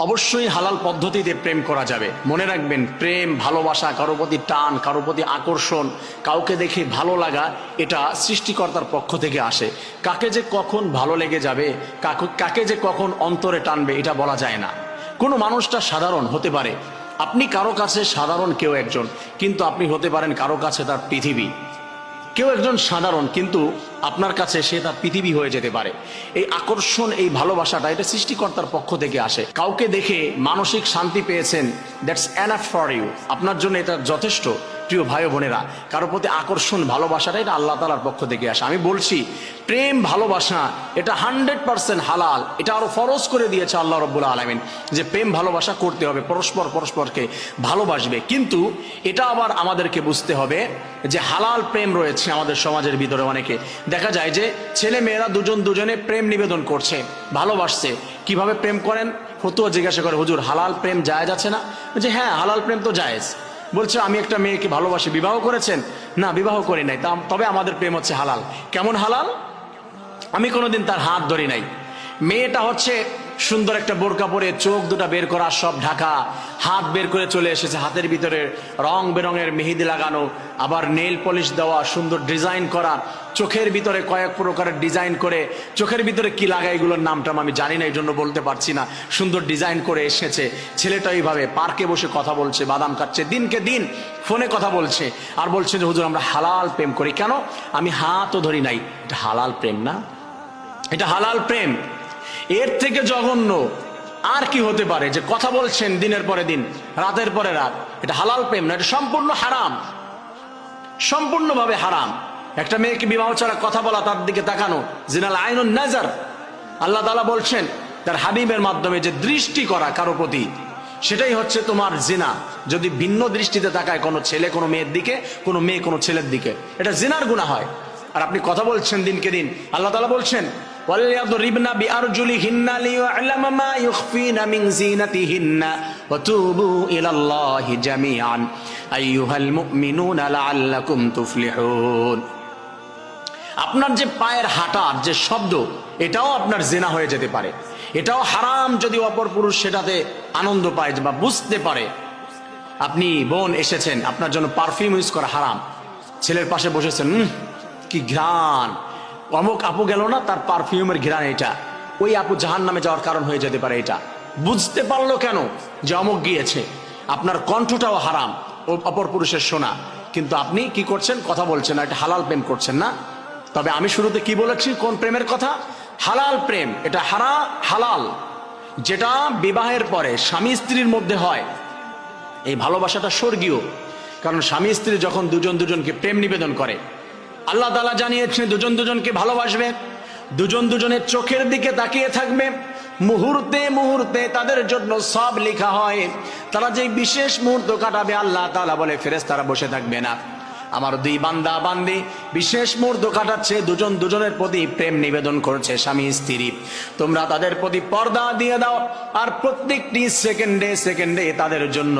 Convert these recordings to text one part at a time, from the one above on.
অবশ্যই হালাল পদ্ধতিতে প্রেম করা যাবে। মনে রাখবেন, প্রেম, ভালোবাসা কারও প্রতি টান কারও প্রতি আকর্ষণ, কাউকে দেখে ভালো লাগা, এটা সৃষ্টিকর্তার পক্ষ থেকে আসে। কাকে যে কখন ভালো লেগে যাবে কাকে- যে কখন অন্তরে টানবে, এটা বলা যায় না। কোনো মানুষটা সাধারণ হতে পারে। আপনি কারও কাছে সাধারণ কেউ একজন, কিন্তু আপনি হতে পারেন কারও কাছে তার পৃথিবী। কেউ একজন সাধারণ, কিন্তু আপনার কাছে সে তার পৃথিবী হয়ে যেতে পারে। এই আকর্ষণ, এই ভালোবাসাটা এটা সৃষ্টিকর্তার পক্ষ থেকে আসে। কাউকে দেখে মানসিক শান্তি পেয়েছেন দ্যাটস অ্যানাফ ফর ইউ আপনার জন্য এটা যথেষ্ট। প্রিয় ভাই বোনেরা কারোর প্রতি আকর্ষণ ভালোবাসাটা এটা আল্লাহ তালার পক্ষ থেকে আসে। আমি বলছি, প্রেম, ভালোবাসা, এটা হান্ড্রেড পার্সেন্ট হালাল, এটা আরও ফরজ করে দিয়েছে আল্লাহ রব্বুল আলমিন যে প্রেম, ভালোবাসা করতে হবে, পরস্পর পরস্পরকে ভালোবাসবে। কিন্তু এটা আবার আমাদেরকে বুঝতে হবে যে হালাল প্রেম রয়েছে আমাদের সমাজের ভিতরে অনেকে। দেখা যায় যে ছেলে মেয়েরা দুজন দুজনে প্রেম নিবেদন করছে, ভালোবাসছে। কীভাবে প্রেম করেন? ফতুয়া জিজ্ঞাসা করে, হুজুর, হালাল প্রেম জায়েজ আছে না? যে হ্যাঁ হালাল প্রেম তো জায়েজ। বলছে, আমি একটা মেয়েকে ভালোবাসি। বিবাহ করেছেন? না, বিবাহ করি নাই। তবে আমাদের প্রেম হচ্ছে হালাল। কেমন হালাল? আমি কোনোদিন তার হাত ধরি নাই। মেয়েটা হচ্ছে সুন্দর একটা বোরকা পরে চোখ দুটা বের করা সব ঢাকা। হাত বের করে চলে এসেছে হাতের ভিতরে, রং বেরঙের মেহেদি লাগানো, আবার নেল পলিশ দেওয়া, সুন্দর ডিজাইন করা, চোখের ভিতরে কয়েক প্রকারের ডিজাইন করে, চোখের ভিতরে কি লাগায় এগুলোর নামটা আমি জানি না, এই জন্য বলতে পারছি না। সুন্দর ডিজাইন করে এসেছে। ছেলেটা এইভাবে পার্কে বসে কথা বলছে, বাদাম কাটছে, দিনকে দিন ফোনে কথা বলছে, আর বলছে যে, হুজুর, আমরা হালাল প্রেম করি। কেন? আমি হাতও ধরি নাই। এটা হালাল প্রেম না। এটা হালাল প্রেম। এর থেকে জঘন্য আর কি হতে পারে যে কথা বলছেন দিনের পরে দিন, রাতের পরে রাত। এটা হালাল প্রেম না, এটা সম্পূর্ণ হারাম। সম্পূর্ণভাবে হারাম। একটা মেয়েকে বিবাহ ছাড়া কথা বলা তার দিকে তাকানো, জিনাল আইনুন নাজার। আল্লাহ তালা বলছেন, তার হাবিবের মাধ্যমে যে দৃষ্টি করা কারও প্রতি, সেটাই হচ্ছে তোমার জিনা। যদি ভিন্ন দৃষ্টিতে তাকায় কোনো ছেলে কোনো মেয়ের দিকে, কোনো মেয়ে কোনো ছেলের দিকে, এটা জিনার গুণা হয়। আর আপনি কথা বলছেন দিনকে দিন, আল্লাহ তালা বলছেন وَلْيَضْرِبْنَ بِأَرْجُلِهِنَّ لِيُعْلَمَ مَا يُخْفِينَ مِنْ زِينَتِهِنَّ وَتُوبُوا إِلَى اللَّهِ جَمِيعًا أَيُّهَا الْمُؤْمِنُونَ لَعَلَّكُمْ تُفْلِحُونَ আপনার যে পায়ের হাঁটার যে শব্দ এটাও আপনার জেনা হয়ে যেতে পারে এটাও হারাম যদি অপর পুরুষ সেটাতে আনন্দ পায় বা বুঝতে পারে আপনি বোন এসেছেন আপনার জন্য পারফিউম ইউজ করা হারাম ছেলের পাশে বসেছেন উম, কি ঘ্রাণ অমুক আপু গেল না, তার পারফিউমের ঘ্রাণ এটা ওই আপু জাহান নামে যাওয়ার কারণ হয়ে যেতে পারে এটা বুঝতে পারল কেন যে অমুক গিয়েছে? আপনার কণ্ঠটাও হারাম, ও অপর পুরুষের শোনা কিন্তু আপনি কি করছেন? কথা বলছেন না, এটা হালাল প্রেম করছেন না। তবে আমি শুরুতে কি বলেছি? কোন প্রেমের কথা? হালাল প্রেম, এটা হারা, হালাল। যেটা বিবাহের পরে স্বামী স্ত্রীর মধ্যে হয়, এই ভালোবাসাটা স্বর্গীয়। কারণ স্বামী স্ত্রী যখন দুজন দুজনকে প্রেম নিবেদন করে আল্লাহ তালা জানিয়েছেন, দুজন দুজনকে ভালোবাসবে, দুজন দুজনের চোখের দিকে তাকিয়ে থাকবে। মুহূর্তে মুহূর্তে তাদের জন্য সব লেখা হয়। তারা যে বিশেষ মুহূর্ত কাটাবে, আল্লাহ তালা বলে ফেরেস তারা বসে থাকবে না। আমার দুই বান্দা বান্দি বিশেষ মুহূর্ত কাটাচ্ছে দুজন দুজনের প্রতি প্রেম নিবেদন করছে স্বামী, স্ত্রী। তোমরা তাদের প্রতি পর্দা দিয়ে দাও আর প্রত্যেকটি সেকেন্ডে সেকেন্ডে তাদের জন্য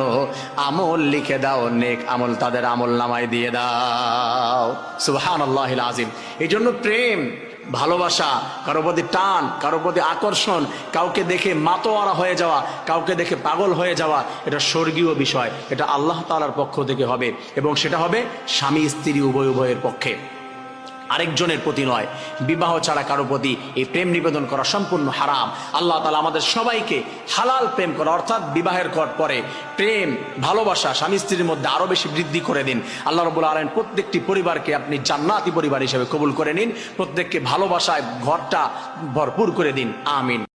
আমল লিখে দাও, নেক আমল তাদের আমল নামায় দিয়ে দাও। সুহান আল্লাহ আজিম এই জন্য প্রেম ভালোবাসা কারও প্রতি টান কারও প্রতি আকর্ষণ, কাউকে দেখে মাতোয়ারা হয়ে যাওয়া, কাউকে দেখে পাগল হয়ে যাওয়া, এটা স্বর্গীয় বিষয়। এটা আল্লাহ তালার পক্ষ থেকে হবে এবং সেটা হবে স্বামী স্ত্রী উভয় উভয়ের পক্ষে। আরেকজনের প্রতি নয়। বিবাহ ছাড়া কারও প্রতি এই প্রেম নিবেদন করা সম্পূর্ণ হারাম। আল্লাহ তালা আমাদের সবাইকে হালাল প্রেম করা, অর্থাৎ বিবাহের কর পরে প্রেম, ভালোবাসা স্বামী স্ত্রীর মধ্যে আরও বেশি বৃদ্ধি করে দিন। আল্লাহ রবুল আলম প্রত্যেকটি পরিবারকে আপনি জান্নাতি পরিবার হিসেবে কবুল করে নিন। প্রত্যেককে ভালোবাসায় ঘরটা ভরপুর করে দিন। আমিন।